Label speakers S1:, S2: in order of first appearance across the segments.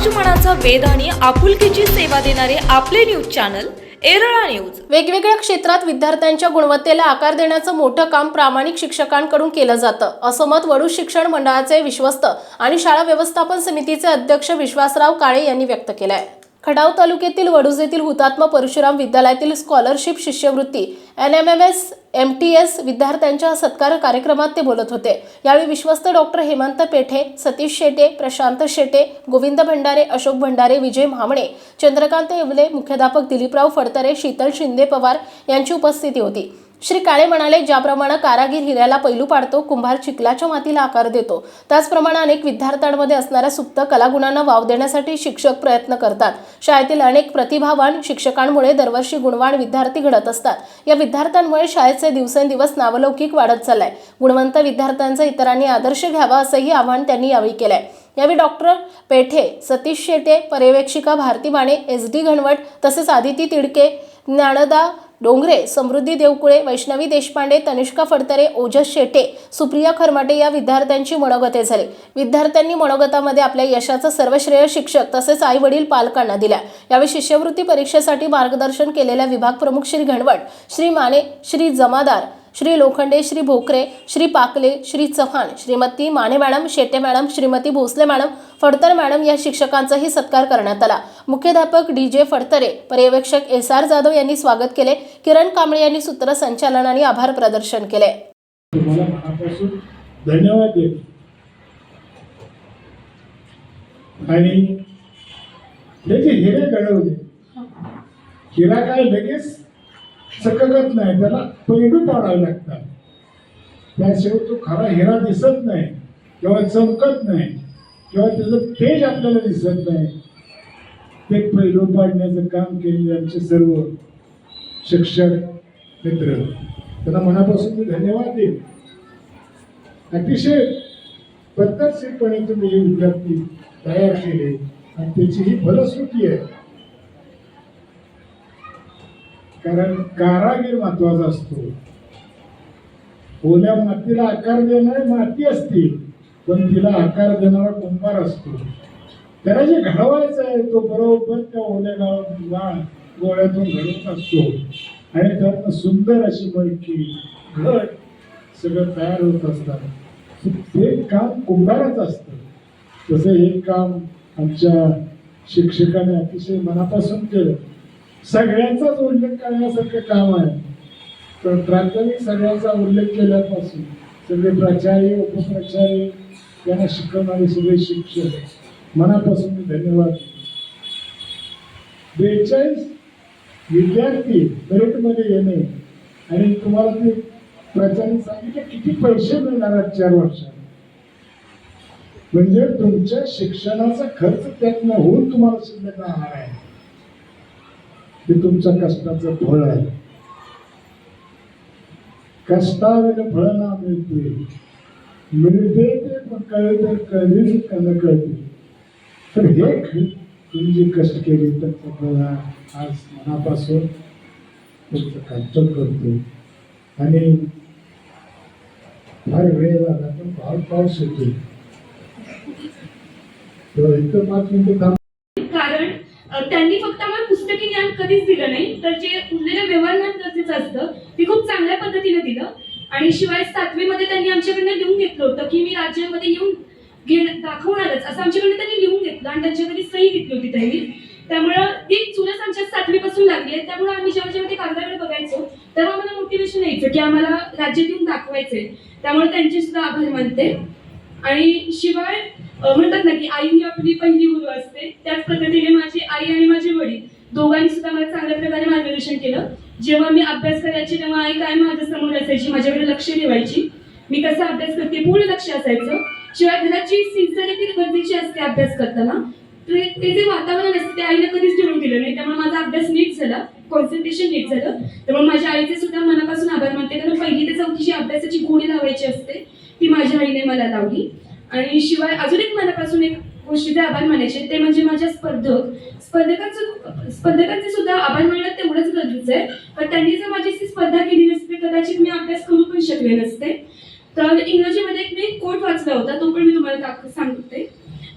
S1: समाजमनाचा वेद आणि आपुलकीची सेवा देणारे आपले न्यूज चॅनल एरळा न्यूज.
S2: वेगवेगळ्या क्षेत्रात विद्यार्थ्यांच्या गुणवत्तेला आकार देण्याचं मोठं काम प्रामाणिक शिक्षकांकडून केलं जातं. असं मत वडू शिक्षण मंडळाचे विश्वस्त आणि शाळा व्यवस्थापन समितीचे अध्यक्ष विश्वासराव काळे यांनी व्यक्त केलं आहे खडाव तालुक्यातील वडूज येथील हुतात्मा परशुराम विद्यालयातील स्कॉलरशिप शिष्यवृत्ती N M M S M T S विद्यार्थ्यांच्या सत्कार कार्यक्रमात ते बोलत होते. यावेळी विश्वस्त डॉक्टर हेमंत पेठे सतीश शेटे प्रशांत शेटे गोविंद भंडारे अशोक भंडारे विजय म्हामणे चंद्रकांत येवले मुख्याध्यापक दिलीपराव फडतरे शीतल शिंदे पवार यांची उपस्थिती होती. श्री काळे म्हणाले ज्याप्रमाणे कारागीर हिऱ्याला पैलू पाडतो कुंभार चिखलाच्या मातीला आकार देतो. त्याचप्रमाणे अनेक विद्यार्थ्यांमध्ये असणाऱ्या सुप्त कलागुणांना वाव देण्यासाठी शिक्षक प्रयत्न करतात. शाळेतील अनेक प्रतिभावान शिक्षकांमुळे दरवर्षी गुणवान विद्यार्थी घडत असतात. या विद्यार्थ्यांमुळे शाळेचे दिवसेंदिवस नावलौकिक वाढत चाललाय. गुणवंत विद्यार्थ्यांचा इतरांनी आदर्श घ्यावा असंही आवाहन त्यांनी यावेळी केलंय. यावेळी डॉक्टर पेठे सतीश शेटे पर्यवेक्षिका भारती माने एस डी घनवट तसेच आदिती तिडके ज्ञानदा डोंगरे समृद्धी देवकुळे वैष्णवी देशपांडे तनिष्का फडतरे ओजस शेटे सुप्रिया खरमाटे या विद्यार्थ्यांची मनोगते झाले. विद्यार्थ्यांनी मनोगतामध्ये आपल्या यशाचं सर्व श्रेय शिक्षक तसेच आई वडील पालकांना दिल्या. यावेळी शिष्यवृत्ती परीक्षेसाठी मार्गदर्शन केलेल्या विभाग प्रमुख Shri Ghanwat Shri Mane Shri Jamadar Shri Lokhande Shri Bhokare Shri Pakale Shri Chavan Shrimati Mane madam Shete madam Shrimati Bhosale madam Phadtar madam या शिक्षकांचाही सत्कार करण्यात आला. मुख्याध्यापक डी जे फडतरे पर्यवेक्षक एस आर जाधव यांनी स्वागत केले. किरण कांबळे यांनी सूत्रसंचालन आणि आभार प्रदर्शन केले.
S3: धन्यवाद आणि हे जे हिरे घडवले हिरा काय लगेच सककत नाही त्याला पैलू पाडावे लागतात. त्याशिवाय तो खरा हिरा दिसत नाही किंवा चमकत नाही किंवा त्याचं तेज आपल्याला दिसत नाही. ते पैलू पाडण्याचं काम केलेले आमचे सर्व शिक्षक मित्र. त्यांना मनापासून मी धन्यवाद देईन. अतिशय पद्धतशीरपणे तुम्ही हे विद्यार्थी तयार केले आणि त्याची ही फलश्रुती आहे. कारण कारागीर महत्त्वाचा असतो. ओल्या मातीला आकार देणारी माती असते पण तिला आकार देणारा कुंभार असतो. त्याला जे घडवायचं आहे तो बरोबर त्या ओल्या गावात गोळ्यातून घडवत असतो. आणि त्यातनं सुंदर अशी मडकी घट सगळं तयार होत असतात. ते काम कुंभारच असतं. तसं हे काम आमच्या शिक्षकाने अतिशय मनापासून केलं. सगळ्यांचाच उल्लेख करण्यासारखं काम आहे. तर प्राथमिक सगळ्यांचा उल्लेख केल्यापासून सगळे प्राचार्य उपप्राचार्य यांना शिकवणारे सगळे शिक्षक मनापासून मी धन्यवाद बेचाळीस विद्यार्थी परेडमध्ये येणे आणि तुम्हाला ते प्राचार्य सांगितलं किती पैसे मिळणार आहेत चार वर्षात? म्हणजे तुमच्या शिक्षणाचा खर्च त्यातनं होऊन तुम्हाला शिल्लक राहणार आहे. हे तुमचा कष्टाचं फळ आहे. कष्टाविन फळ ना मिळते. मिळते ते कळते कळलीच का कळते. तर हे तुम्ही जे कष्ट केले त्याचं फळ आज मनापासून तुमचं कष्ट करतो. आणि फार वेळ झाला तर फार पाऊस येतो तर इथं पाच मिनिटं थांब.
S4: त्यांनी फक्त आम्हाला पुस्तकी ज्ञान कधीच दिलं नाही. तर जे उरलेलं व्यवहार ज्ञान गरजेचं असतं ते खूप चांगल्या पद्धतीने दिलं. आणि शिवाय सातवीमध्ये त्यांनी आमच्याकडनं लिहून घेतलं होतं की मी राज्यामध्ये येऊन घे दाखवणारच. असं आमच्याकडनं त्यांनी लिहून घेतलं आणि त्यांच्याकडे सही घेतली होती त्यांनी. त्यामुळं ती चुरस आमच्या सातवीपासून लागली आहे. त्यामुळे आम्ही जेव्हा जेव्हा ते कागदाकडे बघायचो तेव्हा आम्हाला मोटिवेशन यायचं की आम्हाला राज्यात येऊन दाखवायचंय. त्यामुळे त्यांचे सुद्धा आभार मानते. आणि शिवाय म्हणतात ना की आई ही आपली पहिली गुरु असते. त्याच पद्धतीने माझी आई आणि माझे वडील दोघांनी सुद्धा मला चांगल्या प्रकारे मार्गदर्शन केलं. जेव्हा मी अभ्यास करायची तेव्हा आई काय माझ्यासमोर असायची माझ्याकडे लक्ष ठेवायची. मी कसा अभ्यास करते पूर्ण लक्ष असायचं. शिवाय घराची सिन्सिअरिटी गरजेची असते अभ्यास करताना. ते ते जे वातावरण असते ते आईने कधीच ठेवून दिलं नाही. त्यामुळे माझा अभ्यास नीट झाला कॉन्सन्ट्रेशन नीट झालं. त्यामुळे माझ्या आईचे सुद्धा मनापासून आभार मानते. कारण पहिली ते चौथीची अभ्यासाची गोडी लावायची असते ती माझ्या आईने मला लावली. आणि शिवाय अजून एक मनापासून एक गोष्टीचे आभार मानायचे ते म्हणजे माझ्या स्पर्धक. स्पर्धकांचं स्पर्धकांचे सुद्धा आभार मानणं तेवढंच गरजेचं आहे. पण त्यांनी जर माझी स्पर्धा केली नसते कदाचित मी अभ्यास करू पण शकले नसते. तर इंग्रजीमध्ये एक मी कोट वाचला होता तो पण मी तुम्हाला दाख सांगते.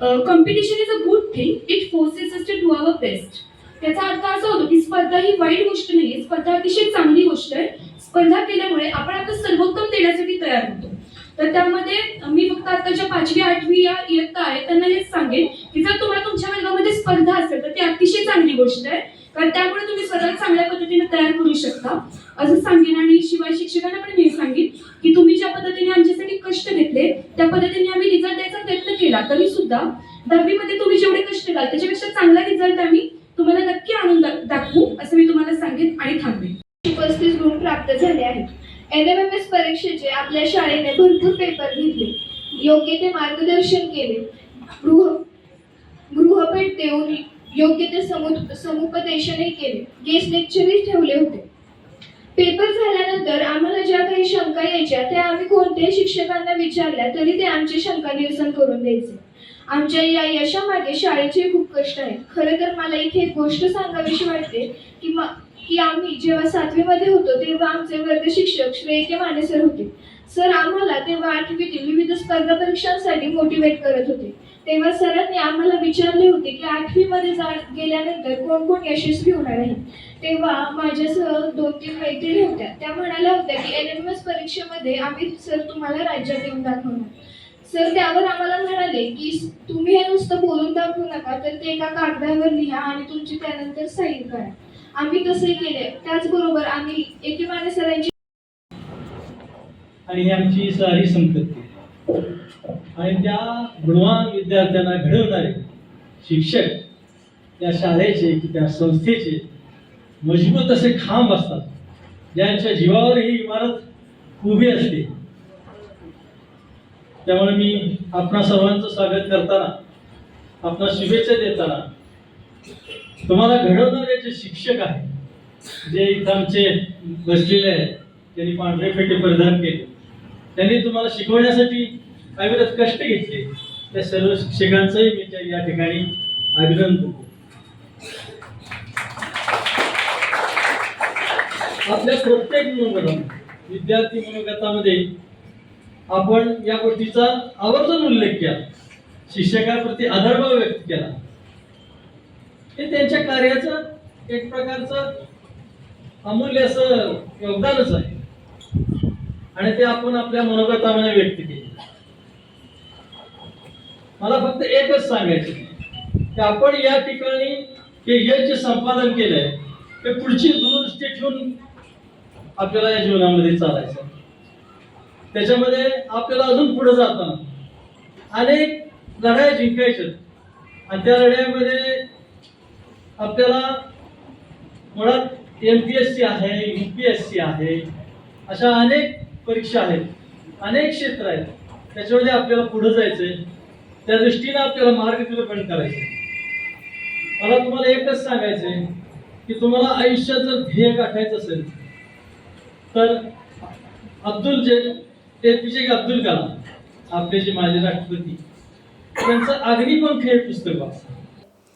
S4: Competition is a good thing it forces us to do our best त्याचा अर्थ असा होतो की स्पर्धा ही वाईट गोष्ट नाही स्पर्धा अतिशय चांगली गोष्ट आहे. स्पर्धा केल्यामुळे आपण आपलं सर्वोत्तम देण्यासाठी तयार होतो. तर त्यामध्ये मी फक्त आताच्या पाचवी आठवी या इयत्ता आहे त्यांना हेच सांगेन की जर तुम्हाला तुमच्या वर्गामध्ये स्पर्धा असेल तर ती अतिशय चांगली गोष्ट आहे. कारण त्यामुळे तुम्ही स्वतःला चांगल्या पद्धतीने तयार करू शकता. असं सांगेन आणि शिवाय शिक्षकांना पण मी सांगेन की तुम्ही ज्या पद्धतीने आमच्यासाठी कष्ट घेतले त्या पद्धतीने आम्ही रिझल्ट द्यायचा प्रयत्न केला तरी सुद्धा दहावीमध्ये तुम्ही जेवढे कष्ट घाल त्याच्यापेक्षा चांगला रिझल्ट आम्ही तुम्हाला नक्की आणून दाखवू असं मी तुम्हाला सांगेन आणि थांबेन.
S5: पस्तीस गुण प्राप्त झाले आहेत. एन एम एम एस परीक्षेचे आपल्या शाळेने भरपूर पेपर घेतले. योग्य ते मार्गदर्शन केले. गृह गृहपेट देऊन योग्य ते समु समुपदेशनही केले. गेस्ट लेक्चरही ठेवले होते. पेपर झाल्यानंतर आम्हाला ज्या काही शंका यायच्या त्या आम्ही कोणत्याही शिक्षकांना विचारल्या तरी ते आमची शंका निरसन करून द्यायचे. आमच्या या यशामागे शाळेचे खूप कष्ट आहेत खरं तर मला इथे एक गोष्ट सांगावीशी वाटते की की आम्ही जेव्हा सातवीमध्ये होतो तेव्हा आमचे वर्ग शिक्षक श्रेयके माने सर होते. सर आम्हाला तेव्हा आठवीतील विविध स्पर्धा परीक्षांसाठी मोटिवेट करत होते. तेव्हा सरांनी आम्हाला विचारले होते की आठवीमध्ये जा गेल्यानंतर कोण कोण यशस्वी होणार आहे? तेव्हा माझ्यासह दोन तीन मैत्रिणी होत्या. त्या म्हणाल्या होत्या की एन एम एस परीक्षेमध्ये आम्ही सर तुम्हाला राज्यात येऊन दाखवणार. सर त्यावर आम्हाला म्हणाले की तुम्ही हे नुसतं बोलून दाखवू नका तर ते एका कागदावर लिहा आणि तुमची त्यानंतर साईन करा. आम्ही तसे केले त्याचबरोबर आम्ही एकीमाने सरांची
S6: आणि आमची सारी संपत्ती. आणि त्या गुणवान विद्यार्थ्यांना घडवणारे शिक्षक त्या शाळेचे की त्या संस्थेचे मजबूत असे खांब असतात. ज्यांच्या जीवावर ही इमारत उभी असते. त्यामुळे मी आपणा सर्वांचं स्वागत करताना आपणा शुभेच्छा देताना तुम्हाला घडवणारे जे शिक्षक आहेत जे इथं आमचे बसलेले आहेत त्यांनी पांढरे फेटे परिधान केले. त्यांनी तुम्हाला शिकवण्यासाठी अविरत कष्ट घेतले. त्या सर्व शिक्षकांचंही मी या ठिकाणी अभिनंदन करतो. आपल्या प्रत्येक मनोगतात विद्यार्थी मनोगतामध्ये आपण या गोष्टीचा आवर्जून उल्लेख केला. शिक्षकाप्रती आदरभाव व्यक्त केला. हे त्यांच्या कार्याचं एक प्रकारचं अमूल्य असं योगदानच आहे. आणि ते आपण आपल्या मनोगतामध्ये व्यक्त केले मला फक्त एकच सांगायचं की आपण या ठिकाणी हे यश जे संपादन केलंय ते पुढची दूरदृष्टी ठेवून आपल्याला या जीवनामध्ये चालायचं त्याच्यामध्ये आपल्याला अजून पुढे जाताना अनेक लढाई जिंकायच्या आणि त्या लढ्यामध्ये आपल्याला मुळात एम पी एस सी आहे यू पी एस सी आहे अशा अनेक परीक्षा आहेत अनेक क्षेत्र आहेत. त्याच्यामध्ये आपल्याला पुढे जायचंय. त्या दृष्टीने आपल्याला मार्गनिर्देशन करायचं. मला तुम्हाला एकच सांगायचंय की तुम्हाला आयुष्यात जर ध्येय गाठायचं असेल तर अब्दुल जे ए पी जे अब्दुल कलाम आपले जे माझे राष्ट्रपती त्यांचं अग्निपंख हे पुस्तक वाचा.